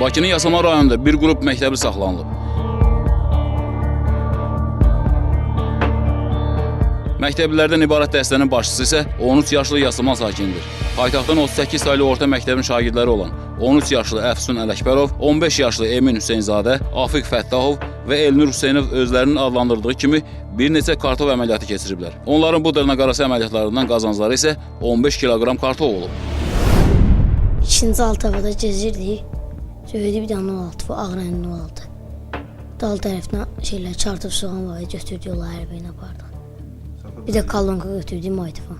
Bakının Yasamal rayonunda bir qrup məktəbli saxlanılıb. Məktəblilərdən ibarət dəstənin başçısı isə 13 yaşlı Yasamal sakinidir. Paytaxtın 38 saylı orta məktəbin şagirdləri olan 13 yaşlı Əfsun Ələkbərov, 15 yaşlı Emin Hüseynzadə, Afiq Fəttahov və Elnur Hüseynov özlərinin adlandırdığı kimi bir neçə kartov əməliyyatı keçiriblər. Onların bu dırnaqarası əməliyyatlarından qazancları isə 15 kiloqram kartov olub. İkinci alt havada gezirdik. Söylədi bir dənə 06 var, ağ rəngli 06. Dal tərəfdən şeylər çartıb soğan var, götürdük onları ərbəyə apardı. Bir də kalonka götürdük maytifon.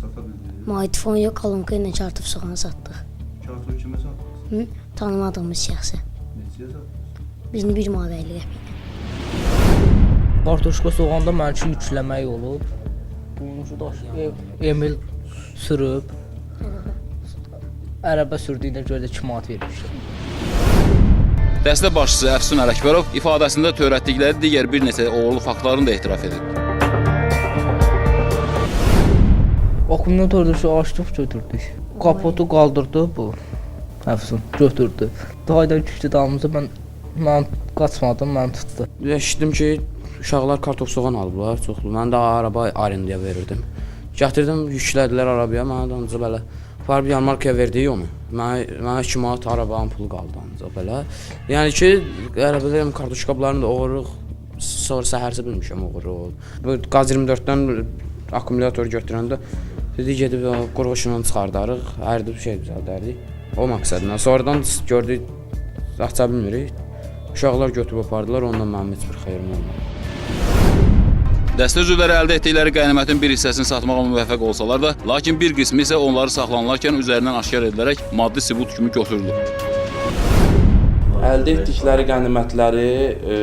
Satabildiniz. Maytifon yox, kalonka ilə çartıb soğan satdıq. Kağıtı kimə satdınız? Hı? Tanımadığımız şəxsə. Neçəyə satdınız? Birini 1 manat 50 qəpiklə. Kartoşka soğanda mən üçün yükləmək olub. Bununcu da E- Emil sürüb. Ərəbə sürdüyünə görə də 2 manat vermişdim. Dəstə başçısı Əfsun Ələkbərov ifadəsində törətdikləri digər bir neçə oğurlu faktlarını da etiraf edib. Akkumulyatorda şu açdıq götürdük. Kapotu qaldırdı bu. Əfsun götürdü. Daydan düşdü dalımıza mən mən qaçmadım, mən tutdu. Eşitdim ki, uşaqlar kartof soğan alıblar, çoxlu. Mən də araba arendaya verirdim. Gətirdim, yüklədilər arabaya, mənə də ancaq belə var bir yarmarkaya verdik onu. Mənə mənə 2 manat arabanın pulu qaldı ancaq belə. Yəni ki, arabadayım kartoşkablarını da oğuruq. Sonra səhərsə bilmişəm oğuru. Bu qaz 24-dən akkumulyator götürəndə dedi gedib o qurğuşunu çıxardarıq, ərdib şey düzəldərdik. O məqsədlə. Sonradan gördük aça bilmirik. Uşaqlar götürüb apardılar, ondan mənim heç bir xeyrim olmadı. Dəstə üzvləri əldə etdikləri qənimətin bir hissəsini satmağa müvəffəq olsalar da, lakin bir qismi isə onları saxlanılarkən üzərindən aşkar edilərək maddi sübut kimi götürülüb. Əldə etdikləri qənimətləri e,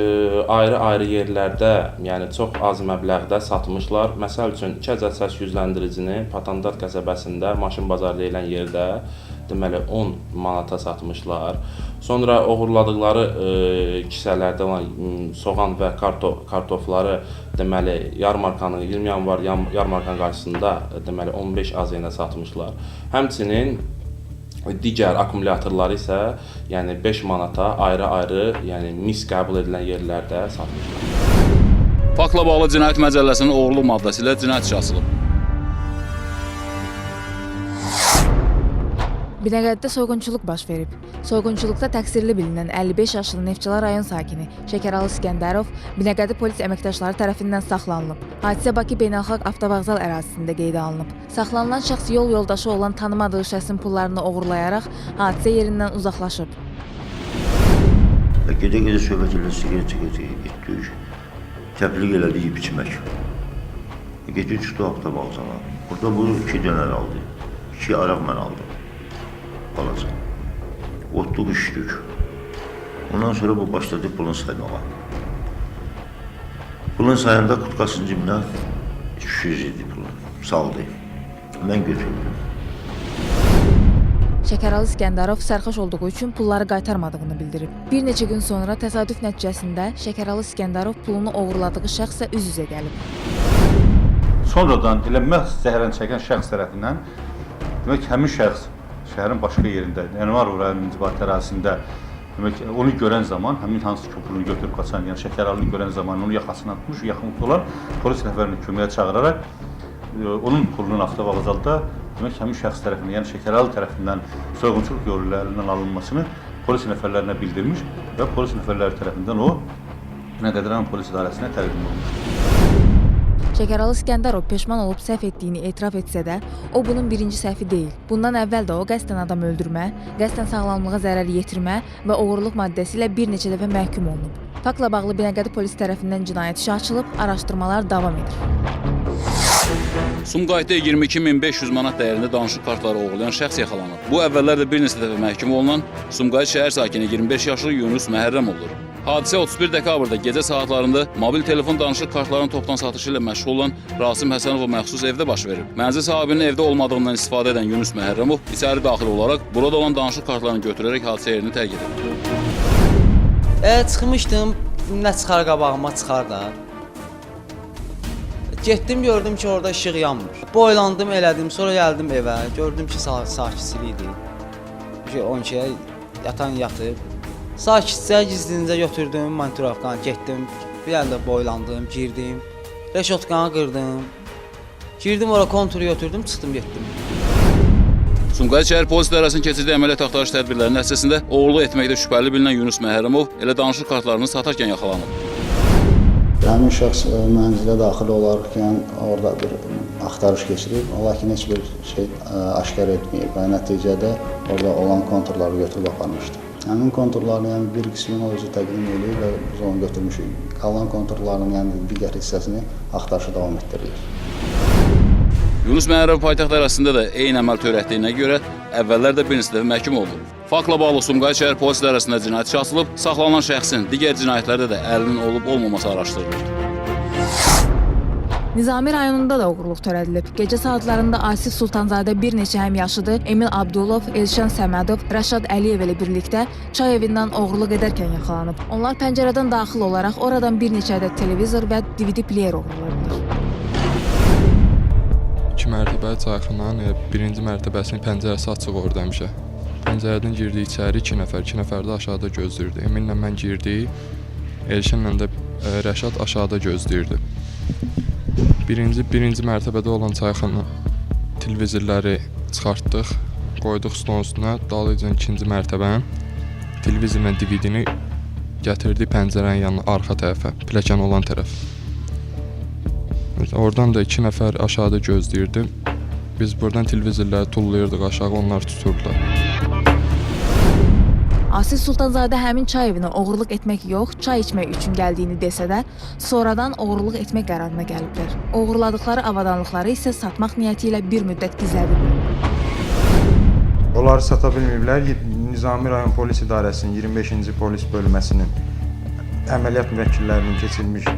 ayrı-ayrı yerlərdə, yəni çox az məbləğdə satmışlar. Məsəl üçün Kəcə səs yüzləndiricini Patandat qəsəbəsində maşın bazarı deyilən yerdə deməli 10 manata satmışlar. Sonra oğurladıkları e, kisələrdə olan soğan və karto kartofları deməli yarmarkanın 20 yanvar yarmarkanın qarşısında deməli 15 az ilə satmışlar. Həmçinin Digər akkumulyatorları isə yəni 5 manata ayrı-ayrı, yəni mis qəbul edilən yerlərdə satmışlar. Faktla bağlı Cinayət Məcəlləsinin oğurluq maddəsi ilə cinayət işi açılıb. Binəqədidə soyğunçuluq baş verib. Soyğunçuluqda təqsirli bilinən 55 yaşlı Neftçala rayon sakini Şəkəralı İskəndərov Binəqədi polis əməkdaşları tərəfindən saxlanılıb. Hadisə Bakı Beynəlxalq Avtovağzal ərazisində qeydə alınıb. Saxlanılan şəxs yol yoldaşı olan tanımadığı şəxsin pullarını oğurlayaraq hadisə yerindən uzaqlaşıb. Gedə-gedə söhbət elə siqaret çəkəcək, getdik. Təbliğ elədi yeyib içmək. Getdik çıxdı hafta bağzana. Burada bu iki dənər aldı. İki araq mən aldım. Balaca. Otluq içdik. Ondan sonra bu başladı pulun saymağa. Pulun sayında kutkasının cibinə 200 idi pulun. Saldı. Mən götürdüm. Şəkəralı İskəndərov sərxoş olduğu üçün pulları qaytarmadığını bildirib. Bir neçə gün sonra təsadüf nəticəsində Şəkəralı İskəndərov pulunu oğurladığı şəxslə üz-üzə gəlib. Sonradan elə məhz zəhərən çəkən şəxs tərəfindən demək həmin şəxs şəhərin başqa yerində, Ənvarov rayonunun inzibati ərazisində demək onu görən zaman həmin hansı pulunu götürüb qaçan, yəni Şəkəralını görən zaman onu yaxasından tutmuş, yaxınlıqda olan polis nəfərini köməyə çağıraraq e, onun pulunun avtovağzalda demək həmin şəxs tərəfindən, yəni Şəkəralı tərəfindən soyğunçuluq yolu alınmasını polis nəfərlərinə bildirmiş və polis nəfərləri tərəfindən o Binəqədi polis idarəsinə təqdim olunmuşdur. Şəkəralı İskəndərov peşman olub səhv etdiyini etiraf etsə də, o bunun birinci səhvi deyil. Bundan əvvəl də o qəsdən adam öldürmə, qəsdən sağlamlığa zərər yetirmə və oğurluq maddəsi ilə bir neçə dəfə məhkum olunub. Faktla bağlı Binəqədi polis tərəfindən cinayət işi açılıb, araşdırmalar davam edir. Sumqayıtda 22500 manat dəyərində danışıq kartları oğurlayan şəxs yaxalanıb. Bu əvvəllər də bir neçə dəfə məhkum olunan Sumqayıt şəhər sakini 25 yaşlı Yunus Məhərrəmovdur. Hadisə 31 dekabrda gecə saatlarında mobil telefon danışıq kartlarının topdan satışı ilə məşğul olan Rasim Həsənova məxsus evdə baş verib. Mənzil sahibinin evdə olmadığından istifadə edən Yunus Məhərrəmov içəri daxil olaraq burada olan danışıq kartlarını götürərək hadisə yerini tərk edib. E, çıxmışdım, nə çıxar qabağıma çıxar da. Getdim gördüm ki orada işıq yanmır. Boylandım elədim, sonra gəldim evə, gördüm ki sa sakitçilik idi. Ki 12-yə yatan yatıb. Sakitcə gizlincə götürdüm monitorovkanı, getdim. Bir əldə boylandım, girdim. Reşotkanı qırdım. Girdim ora konturu götürdüm, çıxdım getdim. Sumqayıt şəhər polis idarəsinin keçirdiyi əməliyyat axtarış tədbirləri nəticəsində oğurluq etməkdə şübhəli bilinən Yunus Məhərrəmov elə danışıq kartlarını satarkən yaxalanıb. Həmin şəxs ə, mənzilə daxil olarkən orada bir axtarış keçirib, lakin heç bir şey ə, aşkar etməyib və nəticədə orada olan konturları götürüb aparmışdı. Həmin konturların yəni bir qismini o özü təqdim edib və biz onu götürmüşük. Qalan konturların yəni digər hissəsini axtarışı davam etdiririk. Yunus Məhərrəmov paytaxt ərazisində də eyni əməl törətdiyinə görə əvvəllər də bir neçə dəfə məhkum olunub. Faktla bağlı Sumqayıt şəhər polis idarəsində cinayət işi açılıb, saxlanılan şəxsin digər cinayətlərdə də əlinin olub-olmaması araşdırılır. Nizami rayonunda da uğurluq törədilib. Gecə saatlarında Asif Sultanzadə bir neçə həmyaşıdı Emin Abdulov, Elşan Səmədov, Rəşad Əliyev ilə birlikdə çay evindən oğurluq edərkən yaxalanıb. Onlar pəncərədən daxil olaraq oradan bir neçə ədəd televizor və DVD player oğurladılar. İki mərtəbəli çayxananın elə birinci mərtəbəsinin pəncərəsi açıq orada həmişə. Pəncərədən girdi içəri 2 nəfər, 2 nəfər də aşağıda gözləyirdi. Eminlə mən girdik. Elşənlə də ə, Rəşad aşağıda gözləyirdi. Birinci birinci mərtəbədə olan çayxana televizorları çıxartdıq, qoyduq stolun üstünə. Dalıcan ikinci mərtəbənin televizorla DVD-ni gətirdi pəncərənin yanına arxa tərəfə, pilləkən olan tərəf. Oradan da iki nəfər aşağıda gözləyirdi. Biz buradan televizorları tullayırdıq aşağı, onlar tuturdular. Asif Sultanzadə həmin çay evinə oğurluq etmək yox, çay içmək üçün gəldiyini desə də, sonradan oğurluq etmək qərarına gəliblər. Oğurladıkları avadanlıqları isə satmaq niyyəti ilə bir müddət gizlədiblər. Onları sata bilməyiblər. Nizami rayon polis idarəsinin 25-ci polis bölməsinin əməliyyat müvəkkillərinin keçirilmiş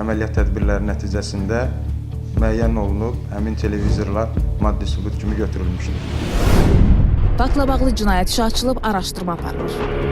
əməliyyat tədbirləri nəticəsində müəyyən olunub həmin televizorlar maddi sübut kimi götürülmüşdür. Faktla bağlı cinayət işi açılıb araşdırma aparılır.